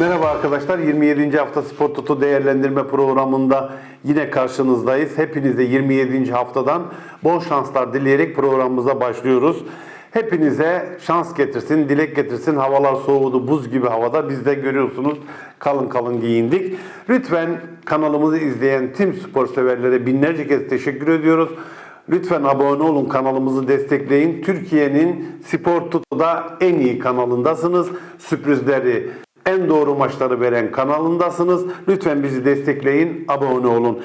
Merhaba arkadaşlar. 27. hafta Spor Toto değerlendirme programında yine karşınızdayız. Hepinize 27. haftadan bol şanslar dileyerek programımıza başlıyoruz. Hepinize şans getirsin, dilek getirsin. Havalar soğudu, buz gibi havada. Biz de görüyorsunuz kalın kalın giyindik. Lütfen kanalımızı izleyen tüm spor severlere binlerce kez teşekkür ediyoruz. Lütfen abone olun, kanalımızı destekleyin. Türkiye'nin Spor Toto'da en iyi kanalındasınız. Sürprizleri, en doğru maçları veren kanalındasınız. Lütfen bizi destekleyin, abone olun.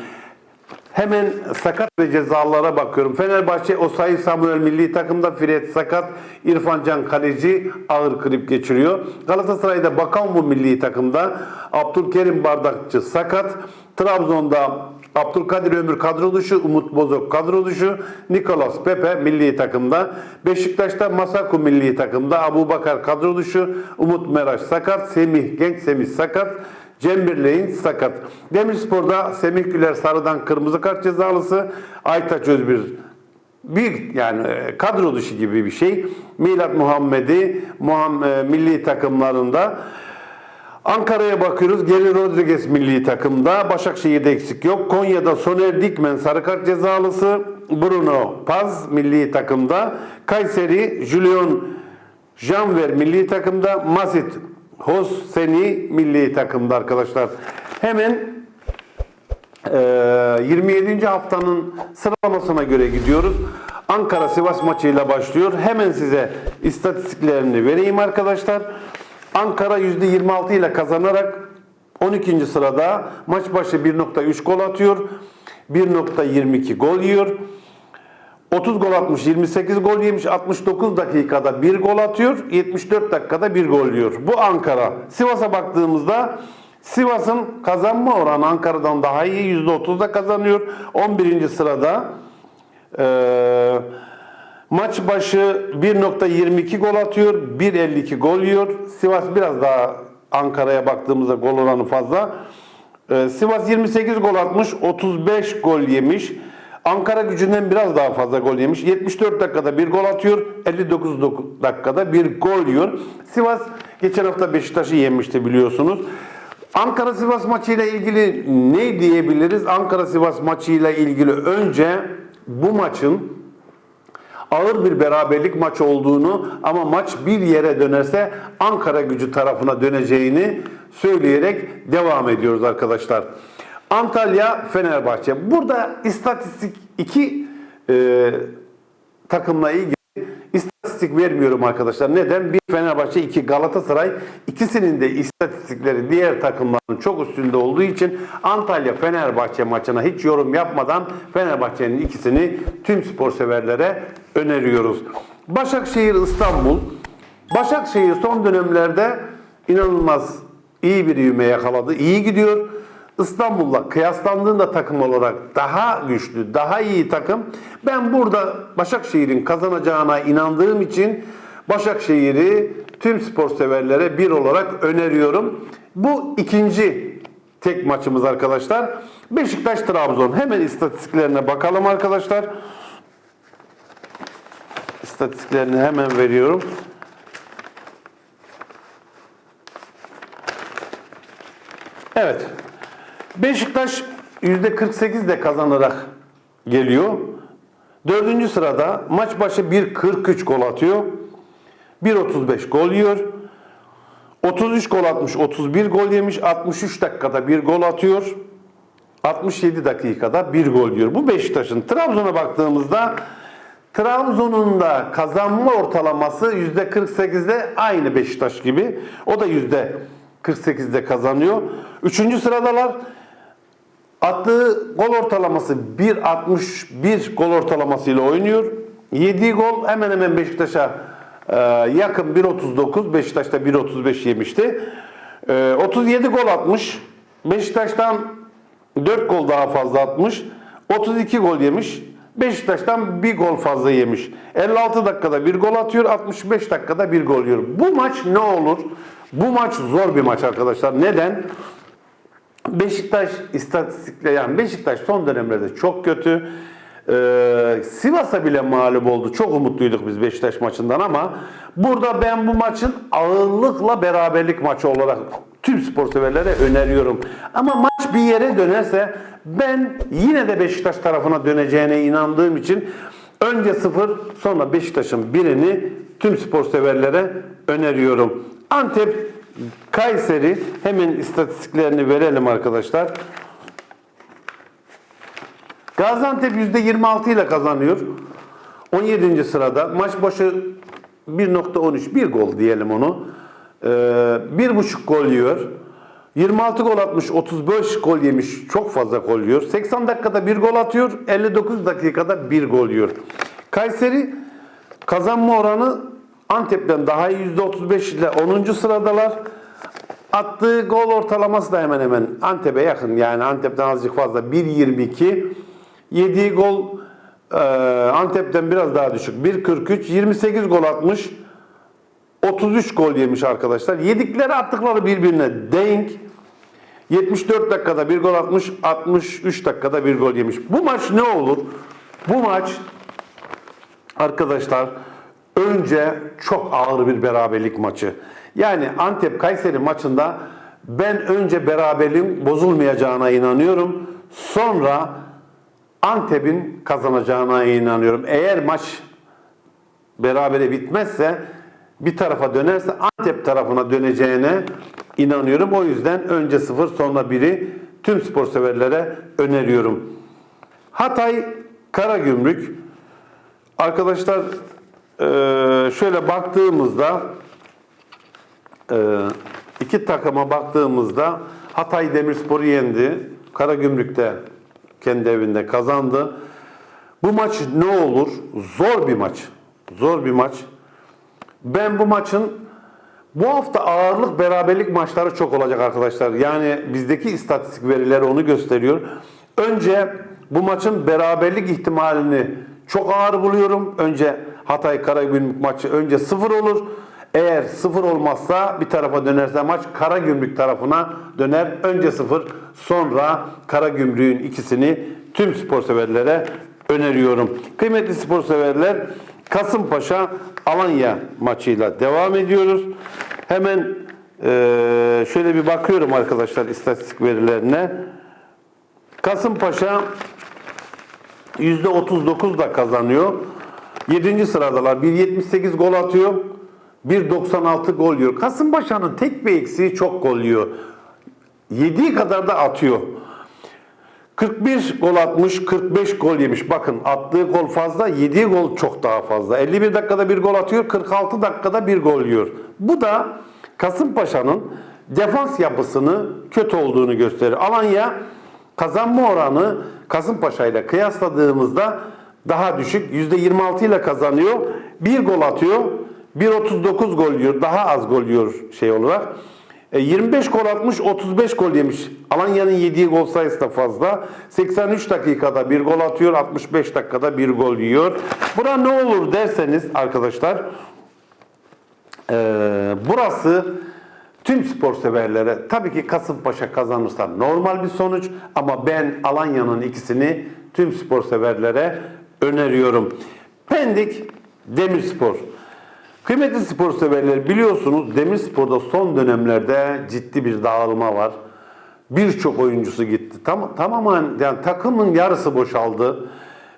Hemen sakat ve cezalara bakıyorum. Fenerbahçe Osayi Samuel milli takımda Fred sakat, İrfan Can kaleci ağır grip geçiriyor. Galatasaray'da Bakan milli takımda Abdülkerim Bardakçı sakat. Trabzon'da Abdülkadir Ömür kadro dışı, Umut Bozok kadro dışı, Nicolas Pepe milli takımda. Beşiktaş'ta Masaku milli takımda, Abu Bakar kadro dışı, Umut Meraş sakat, Semih Genç Semih sakat. Cem Birlek'in sakat. Demirspor'da Semih Güler sarıdan kırmızı kart cezalısı. Aytaç Özbir bir yani e, kadro dışı gibi bir şey. Milat Muhammedi Muham, e, milli takımlarında. Ankara'ya bakıyoruz. Geri Rodriguez milli takımda. Başakşehir'de eksik yok. Konya'da Soner Dikmen sarı kart cezalısı. Bruno Paz milli takımda. Kayseri Julian Janver milli takımda. Masit Hosseni milli takımda arkadaşlar. Hemen ee, 27. haftanın sıralamasına göre gidiyoruz. Ankara Sivas maçıyla başlıyor. Hemen size istatistiklerini vereyim arkadaşlar. Ankara %26 ile kazanarak 12. sırada maç başı 1.3 gol atıyor. 1.22 gol yiyor. 30 gol atmış, 28 gol yemiş, 69 dakikada 1 gol atıyor, 74 dakikada 1 gol yiyor. Bu Ankara. Sivas'a baktığımızda Sivas'ın kazanma oranı Ankara'dan daha iyi. %30'da kazanıyor. 11. sırada. Ee, maç başı 1.22 gol atıyor. 1.52 gol yiyor. Sivas biraz daha Ankara'ya baktığımızda gol oranı fazla. Ee, Sivas 28 gol atmış. 35 gol yemiş. Ankara gücünden biraz daha fazla gol yemiş. 74 dakikada bir gol atıyor. 59 dok- dakikada bir gol yiyor. Sivas geçen hafta Beşiktaş'ı yenmişti biliyorsunuz. Ankara Sivas maçıyla ilgili ne diyebiliriz? Ankara Sivas maçıyla ilgili önce bu maçın ağır bir beraberlik maç olduğunu ama maç bir yere dönerse Ankara gücü tarafına döneceğini söyleyerek devam ediyoruz arkadaşlar. Antalya Fenerbahçe. Burada istatistik iki e, takımla ilgili istatistik vermiyorum arkadaşlar. Neden? Bir Fenerbahçe, iki Galatasaray. İkisinin de istatistikleri diğer takımların çok üstünde olduğu için Antalya Fenerbahçe maçına hiç yorum yapmadan Fenerbahçe'nin ikisini tüm spor severlere öneriyoruz. Başakşehir İstanbul. Başakşehir son dönemlerde inanılmaz iyi bir ivme yakaladı. İyi gidiyor. İstanbul'la kıyaslandığında takım olarak daha güçlü, daha iyi takım. Ben burada Başakşehir'in kazanacağına inandığım için Başakşehir'i tüm spor severlere bir olarak öneriyorum. Bu ikinci tek maçımız arkadaşlar. Beşiktaş-Trabzon. Hemen istatistiklerine bakalım arkadaşlar. İstatistiklerini hemen veriyorum. Evet. Beşiktaş %48 de kazanarak geliyor. Dördüncü sırada maç başı 1.43 gol atıyor. 1.35 gol yiyor. 33 gol atmış, 31 gol yemiş, 63 dakikada bir gol atıyor. 67 dakikada bir gol yiyor. Bu Beşiktaş'ın. Trabzon'a baktığımızda Trabzon'un da kazanma ortalaması %48'de aynı Beşiktaş gibi. O da %48'de kazanıyor. Üçüncü sıradalar. Attığı gol ortalaması 1.61 gol ortalamasıyla oynuyor. Yediği gol hemen hemen Beşiktaş'a e, yakın 1.39. Beşiktaş'ta 1.35 yemişti. E, 37 gol atmış. Beşiktaş'tan 4 gol daha fazla atmış. 32 gol yemiş. Beşiktaş'tan bir gol fazla yemiş. 56 dakikada bir gol atıyor, 65 dakikada bir gol yiyor. Bu maç ne olur? Bu maç zor bir maç arkadaşlar. Neden? Beşiktaş istatistikle yani Beşiktaş son dönemlerde çok kötü. Ee, Sivas'a bile mağlup oldu. Çok umutluyduk biz Beşiktaş maçından ama burada ben bu maçın ağırlıkla beraberlik maçı olarak tüm spor severlere öneriyorum. Ama maç bir yere dönerse ben yine de Beşiktaş tarafına döneceğine inandığım için önce sıfır sonra Beşiktaş'ın birini tüm spor severlere öneriyorum. Antep Kayseri hemen istatistiklerini verelim arkadaşlar. Gaziantep %26 ile kazanıyor. 17. sırada. Maç başı 1.13 bir gol diyelim onu. Ee, 1.5 gol yiyor. 26 gol atmış, 35 gol yemiş. Çok fazla gol yiyor. 80 dakikada bir gol atıyor. 59 dakikada bir gol yiyor. Kayseri kazanma oranı Antep'ten daha iyi %35 ile 10. sıradalar. Attığı gol ortalaması da hemen hemen Antep'e yakın. Yani Antep'ten azıcık fazla 1.22. Yediği gol e, Antep'ten biraz daha düşük. 1.43. 28 gol atmış. 33 gol yemiş arkadaşlar. Yedikleri attıkları birbirine denk. 74 dakikada bir gol atmış. 63 dakikada bir gol yemiş. Bu maç ne olur? Bu maç arkadaşlar önce çok ağır bir beraberlik maçı. Yani Antep Kayseri maçında ben önce beraberliğin bozulmayacağına inanıyorum. Sonra Antep'in kazanacağına inanıyorum. Eğer maç berabere bitmezse bir tarafa dönerse Antep tarafına döneceğine inanıyorum. O yüzden önce sıfır sonra biri tüm spor severlere öneriyorum. Hatay Karagümrük arkadaşlar eee, şöyle baktığımızda eee, iki takıma baktığımızda Hatay Demirspor'u yendi. Karagümrük'te kendi evinde kazandı. Bu maç ne olur? Zor bir maç. Zor bir maç. Ben bu maçın bu hafta ağırlık beraberlik maçları çok olacak arkadaşlar. Yani bizdeki istatistik verileri onu gösteriyor. Önce bu maçın beraberlik ihtimalini çok ağır buluyorum. Önce Hatay Karagümrük maçı önce sıfır olur. Eğer sıfır olmazsa bir tarafa dönerse maç Karagümrük tarafına döner. Önce sıfır sonra Karagümrük'ün ikisini tüm spor severlere öneriyorum. Kıymetli spor severler Kasımpaşa Alanya maçıyla devam ediyoruz. Hemen eee, şöyle bir bakıyorum arkadaşlar istatistik verilerine. Kasımpaşa %39 da kazanıyor. 7. sıradalar. 1.78 gol atıyor. 1.96 gol yiyor. Kasımpaşa'nın tek bir eksiği çok gol yiyor. Yediği kadar da atıyor. 41 gol atmış, 45 gol yemiş. Bakın attığı gol fazla, yediği gol çok daha fazla. 51 dakikada bir gol atıyor, 46 dakikada bir gol yiyor. Bu da Kasımpaşa'nın defans yapısını kötü olduğunu gösterir. Alanya kazanma oranı Kasımpaşa ile kıyasladığımızda daha düşük. %26 ile kazanıyor. Bir gol atıyor. 1.39 gol yiyor. Daha az gol yiyor şey olarak. E, 25 gol atmış, 35 gol yemiş. Alanya'nın yediği gol sayısı da fazla. 83 dakikada bir gol atıyor, 65 dakikada bir gol yiyor. Buna ne olur derseniz arkadaşlar, e, burası tüm spor severlere tabii ki Kasımpaşa kazanırsa normal bir sonuç ama ben Alanya'nın ikisini tüm spor severlere öneriyorum. Pendik Demirspor. Kıymetli spor severler biliyorsunuz Demirspor'da son dönemlerde ciddi bir dağılma var. Birçok oyuncusu gitti. Tam, tamamen yani takımın yarısı boşaldı.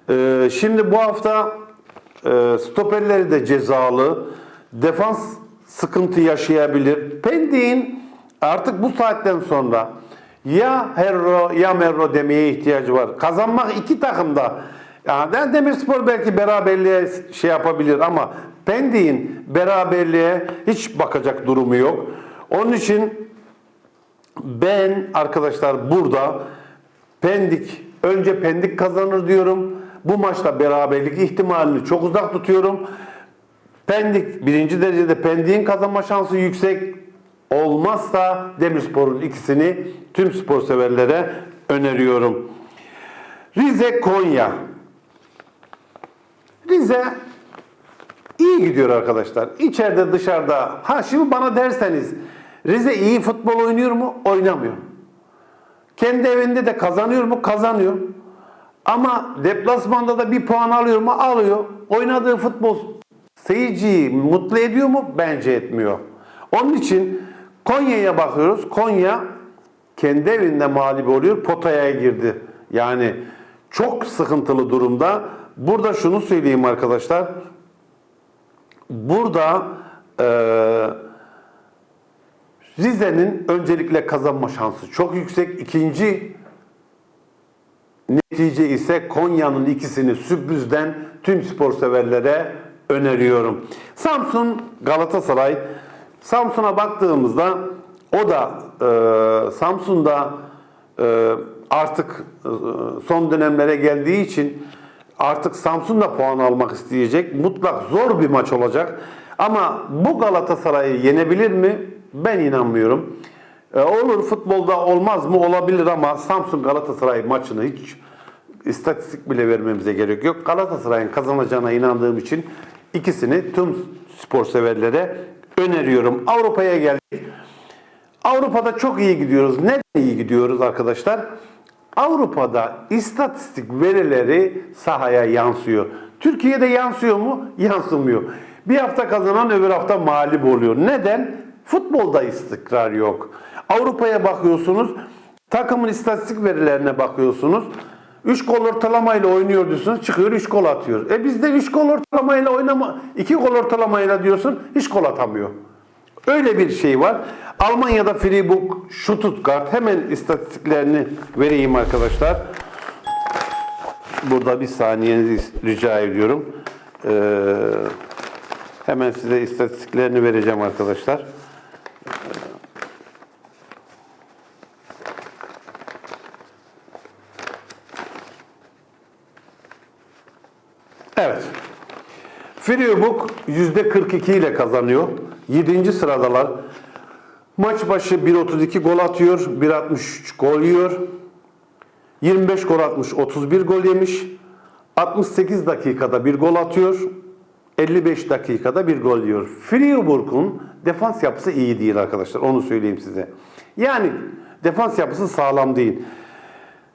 Ee, şimdi bu hafta e, stoperleri de cezalı. Defans sıkıntı yaşayabilir. Pendik'in artık bu saatten sonra ya Herro ya Merro demeye ihtiyacı var. Kazanmak iki takımda. Yani Demirspor belki beraberliğe şey yapabilir ama Pendik'in beraberliğe hiç bakacak durumu yok. Onun için ben arkadaşlar burada Pendik önce Pendik kazanır diyorum. Bu maçta beraberlik ihtimalini çok uzak tutuyorum. Pendik birinci derecede Pendik'in kazanma şansı yüksek. Olmazsa Demirspor'un ikisini tüm spor severlere öneriyorum. Rize Konya. Rize iyi gidiyor arkadaşlar. İçeride dışarıda. Ha şimdi bana derseniz Rize iyi futbol oynuyor mu? Oynamıyor. Kendi evinde de kazanıyor mu? Kazanıyor. Ama deplasmanda da bir puan alıyor mu? Alıyor. Oynadığı futbol seyirciyi mutlu ediyor mu? Bence etmiyor. Onun için Konya'ya bakıyoruz. Konya kendi evinde mağlup oluyor. Potaya girdi. Yani çok sıkıntılı durumda. Burada şunu söyleyeyim arkadaşlar. Burada eee Rize'nin öncelikle kazanma şansı çok yüksek. İkinci netice ise Konya'nın ikisini sürprizden tüm spor severlere öneriyorum. Samsun Galatasaray. Samsun'a baktığımızda o da e, Samsun'da e, artık e, son dönemlere geldiği için artık Samsun da puan almak isteyecek. Mutlak zor bir maç olacak. Ama bu Galatasaray'ı yenebilir mi? Ben inanmıyorum. E, olur futbolda olmaz mı? Olabilir ama Samsun Galatasaray maçını hiç istatistik bile vermemize gerek yok. Galatasaray'ın kazanacağına inandığım için ikisini tüm spor severlere öneriyorum. Avrupa'ya geldik. Avrupa'da çok iyi gidiyoruz. Neden iyi gidiyoruz arkadaşlar? Avrupa'da istatistik verileri sahaya yansıyor. Türkiye'de yansıyor mu? Yansımıyor. Bir hafta kazanan öbür hafta mağlup oluyor. Neden? Futbolda istikrar yok. Avrupa'ya bakıyorsunuz, takımın istatistik verilerine bakıyorsunuz. 3 gol ortalamayla oynuyor diyorsunuz, çıkıyor 3 gol atıyor. E bizde 3 gol ortalamayla oynama, 2 gol ortalamayla diyorsun, hiç gol atamıyor. Öyle bir şey var. Almanya'da Freiburg, Stuttgart hemen istatistiklerini vereyim arkadaşlar. Burada bir saniyenizi rica ediyorum. Ee, hemen size istatistiklerini vereceğim arkadaşlar. Evet. Freiburg %42 ile kazanıyor. 7. sıradalar. Maç başı 1.32 gol atıyor, 1.63 gol yiyor. 25 gol atmış, 31 gol yemiş. 68 dakikada bir gol atıyor. 55 dakikada bir gol yiyor. Freiburg'un defans yapısı iyi değil arkadaşlar. Onu söyleyeyim size. Yani defans yapısı sağlam değil.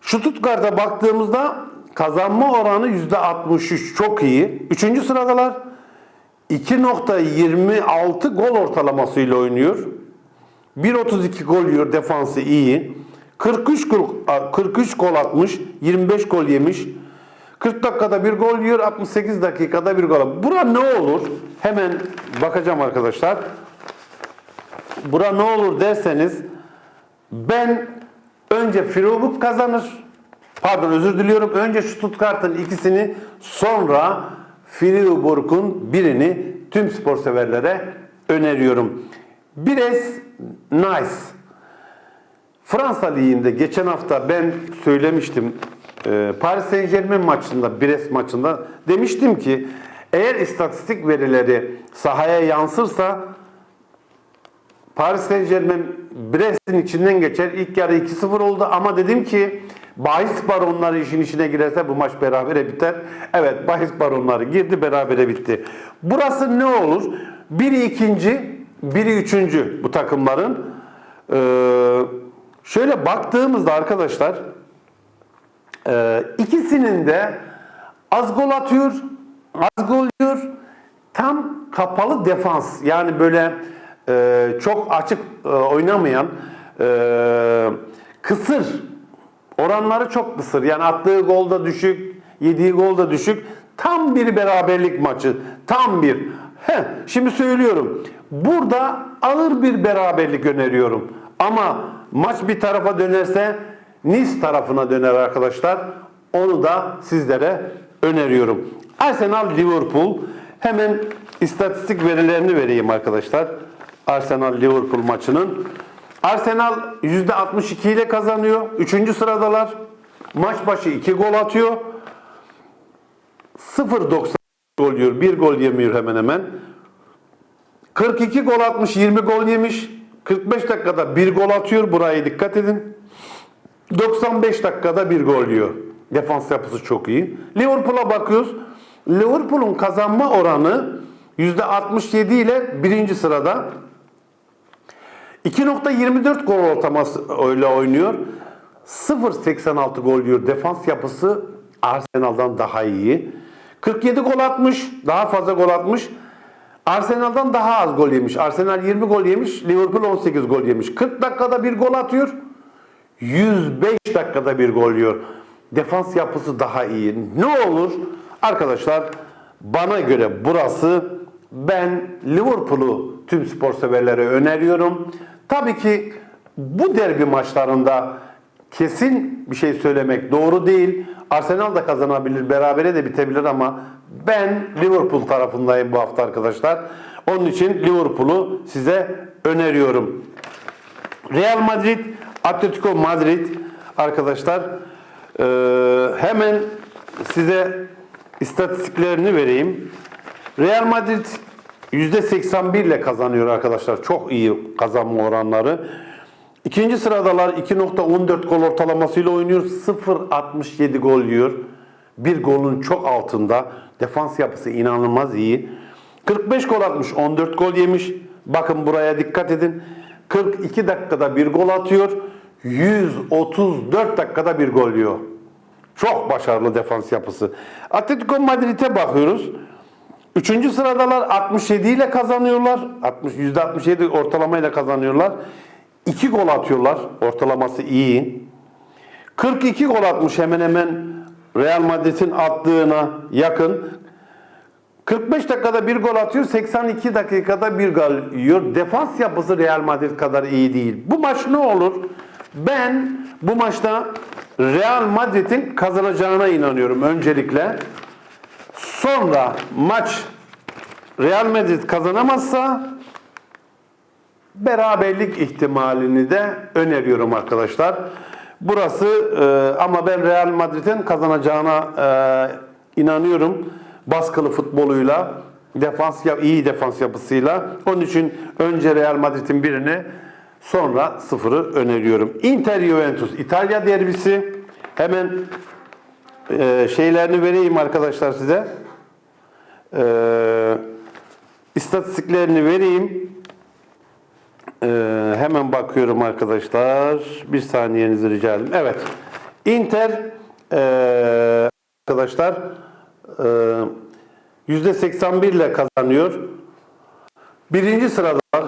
Stuttgart'a baktığımızda kazanma oranı %63 çok iyi. Üçüncü sıradalar 2.26 gol ortalamasıyla oynuyor. 1.32 gol yiyor defansı iyi. 43 gol, 43 gol atmış, 25 gol yemiş. 40 dakikada bir gol yiyor, 68 dakikada bir gol. Bura ne olur? Hemen bakacağım arkadaşlar. Bura ne olur derseniz ben önce Freiburg kazanır. Pardon özür diliyorum. Önce Stuttgart'ın ikisini sonra Freiburg'un birini tüm spor severlere öneriyorum. Bires Nice. Fransa Ligi'nde geçen hafta ben söylemiştim e, Paris Saint Germain maçında, Bires maçında demiştim ki eğer istatistik verileri sahaya yansırsa Paris Saint Germain Brest'in içinden geçer. İlk yarı 2-0 oldu ama dedim ki bahis baronları işin içine girerse bu maç berabere biter. Evet bahis baronları girdi berabere bitti. Burası ne olur? Biri ikinci, biri üçüncü bu takımların. Ee, şöyle baktığımızda arkadaşlar e, ikisinin de az gol atıyor, az gol yiyor. Tam kapalı defans. Yani böyle e, çok açık e, oynamayan e, kısır oranları çok kısır. Yani attığı gol da düşük, yediği gol da düşük. Tam bir beraberlik maçı. Tam bir. Heh, şimdi söylüyorum. Burada ağır bir beraberlik öneriyorum. Ama maç bir tarafa dönerse Nice tarafına döner arkadaşlar. Onu da sizlere öneriyorum. Arsenal Liverpool. Hemen istatistik verilerini vereyim arkadaşlar. Arsenal Liverpool maçının. Arsenal %62 ile kazanıyor. Üçüncü sıradalar. Maç başı 2 gol atıyor. 0.90 gol yiyor. 1 gol yemiyor hemen hemen. 42 gol atmış, 20 gol yemiş. 45 dakikada 1 gol atıyor. Buraya dikkat edin. 95 dakikada 1 gol yiyor. Defans yapısı çok iyi. Liverpool'a bakıyoruz. Liverpool'un kazanma oranı %67 ile birinci sırada. 2.24 gol ortaması öyle oynuyor. 0.86 gol yiyor. Defans yapısı Arsenal'dan daha iyi. 47 gol atmış. Daha fazla gol atmış. Arsenal'dan daha az gol yemiş. Arsenal 20 gol yemiş, Liverpool 18 gol yemiş. 40 dakikada bir gol atıyor. 105 dakikada bir gol yiyor. Defans yapısı daha iyi. Ne olur? Arkadaşlar bana göre burası ben Liverpool'u tüm spor severlere öneriyorum. Tabii ki bu derbi maçlarında kesin bir şey söylemek doğru değil. Arsenal da kazanabilir, berabere de bitebilir ama ben Liverpool tarafındayım bu hafta arkadaşlar. Onun için Liverpool'u size öneriyorum. Real Madrid, Atletico Madrid arkadaşlar eee, hemen size istatistiklerini vereyim. Real Madrid %81 ile kazanıyor arkadaşlar. Çok iyi kazanma oranları. İkinci sıradalar 2.14 gol ortalamasıyla oynuyor. 0.67 gol yiyor. Bir golün çok altında. Defans yapısı inanılmaz iyi. 45 gol atmış, 14 gol yemiş. Bakın buraya dikkat edin. 42 dakikada bir gol atıyor. 134 dakikada bir gol yiyor. Çok başarılı defans yapısı. Atletico Madrid'e bakıyoruz. Üçüncü sıradalar 67 ile kazanıyorlar. 60, %67 ortalamayla kazanıyorlar. 2 gol atıyorlar. Ortalaması iyi. 42 gol atmış hemen hemen Real Madrid'in attığına yakın. 45 dakikada bir gol atıyor, 82 dakikada bir gol yiyor. Defans yapısı Real Madrid kadar iyi değil. Bu maç ne olur? Ben bu maçta Real Madrid'in kazanacağına inanıyorum öncelikle. Sonra maç Real Madrid kazanamazsa beraberlik ihtimalini de öneriyorum arkadaşlar. Burası e, ama ben Real Madrid'in kazanacağına e, inanıyorum. Baskılı futboluyla, defans ya iyi defans yapısıyla. Onun için önce Real Madrid'in birini sonra sıfırı öneriyorum. Inter Juventus İtalya derbisi. Hemen e, şeylerini vereyim arkadaşlar size. E, istatistiklerini vereyim. Ee, hemen bakıyorum arkadaşlar. Bir saniyenizi rica edeyim. Evet. Inter ee, arkadaşlar ee, %81 ile kazanıyor. Birinci sırada var.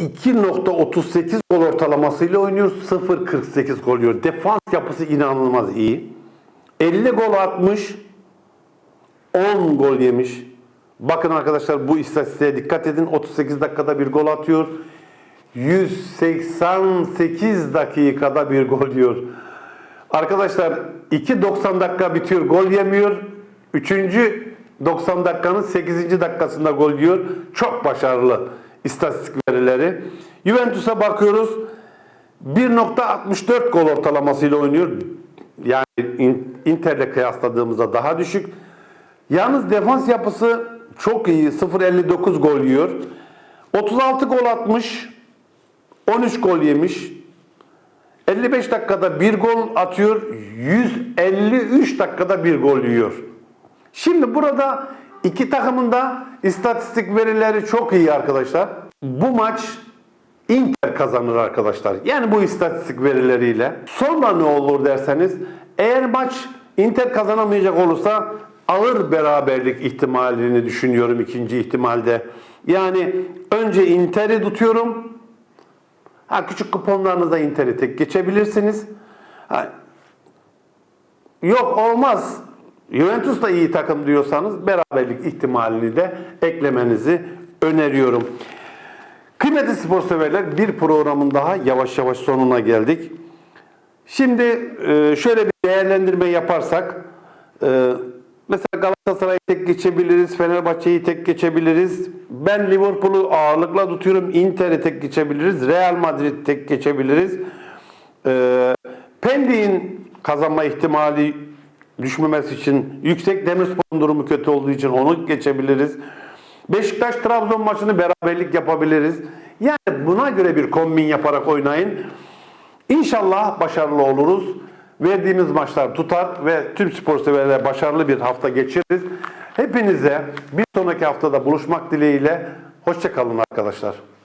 2.38 gol ortalamasıyla oynuyor. 0.48 gol yiyor. Defans yapısı inanılmaz iyi. 50 gol atmış. 10 gol yemiş. Bakın arkadaşlar bu istatistiğe dikkat edin. 38 dakikada bir gol atıyor. 188 dakikada bir gol yiyor. Arkadaşlar 2.90 dakika bitiyor gol yemiyor. 3. 90 dakikanın 8. dakikasında gol yiyor. Çok başarılı istatistik verileri. Juventus'a bakıyoruz. 1.64 gol ortalamasıyla oynuyor. Yani In- Inter'le kıyasladığımızda daha düşük. Yalnız defans yapısı çok iyi. 0.59 gol yiyor. 36 gol atmış. 13 gol yemiş. 55 dakikada bir gol atıyor. 153 dakikada bir gol yiyor. Şimdi burada iki takımın da istatistik verileri çok iyi arkadaşlar. Bu maç Inter kazanır arkadaşlar. Yani bu istatistik verileriyle. Sonra ne olur derseniz eğer maç Inter kazanamayacak olursa ağır beraberlik ihtimalini düşünüyorum ikinci ihtimalde. Yani önce Inter'i tutuyorum. Ha küçük kuponlarınızda Inter'i tek geçebilirsiniz. Ha, yok olmaz. Juventus da iyi takım diyorsanız beraberlik ihtimalini de eklemenizi öneriyorum. Kıymetli spor severler bir programın daha yavaş yavaş sonuna geldik. Şimdi e, şöyle bir değerlendirme yaparsak e, mesela Galatasaray'ı tek geçebiliriz, Fenerbahçe'yi tek geçebiliriz. Ben Liverpool'u ağırlıkla tutuyorum. Inter'i tek geçebiliriz. Real Madrid tek geçebiliriz. E, Pendik'in kazanma ihtimali düşmemesi için yüksek Demirspor'un durumu kötü olduğu için onu geçebiliriz. Beşiktaş Trabzon maçını beraberlik yapabiliriz. Yani buna göre bir kombin yaparak oynayın. İnşallah başarılı oluruz. Verdiğimiz maçlar tutar ve tüm spor severlere başarılı bir hafta geçiririz. Hepinize bir sonraki haftada buluşmak dileğiyle hoşçakalın arkadaşlar.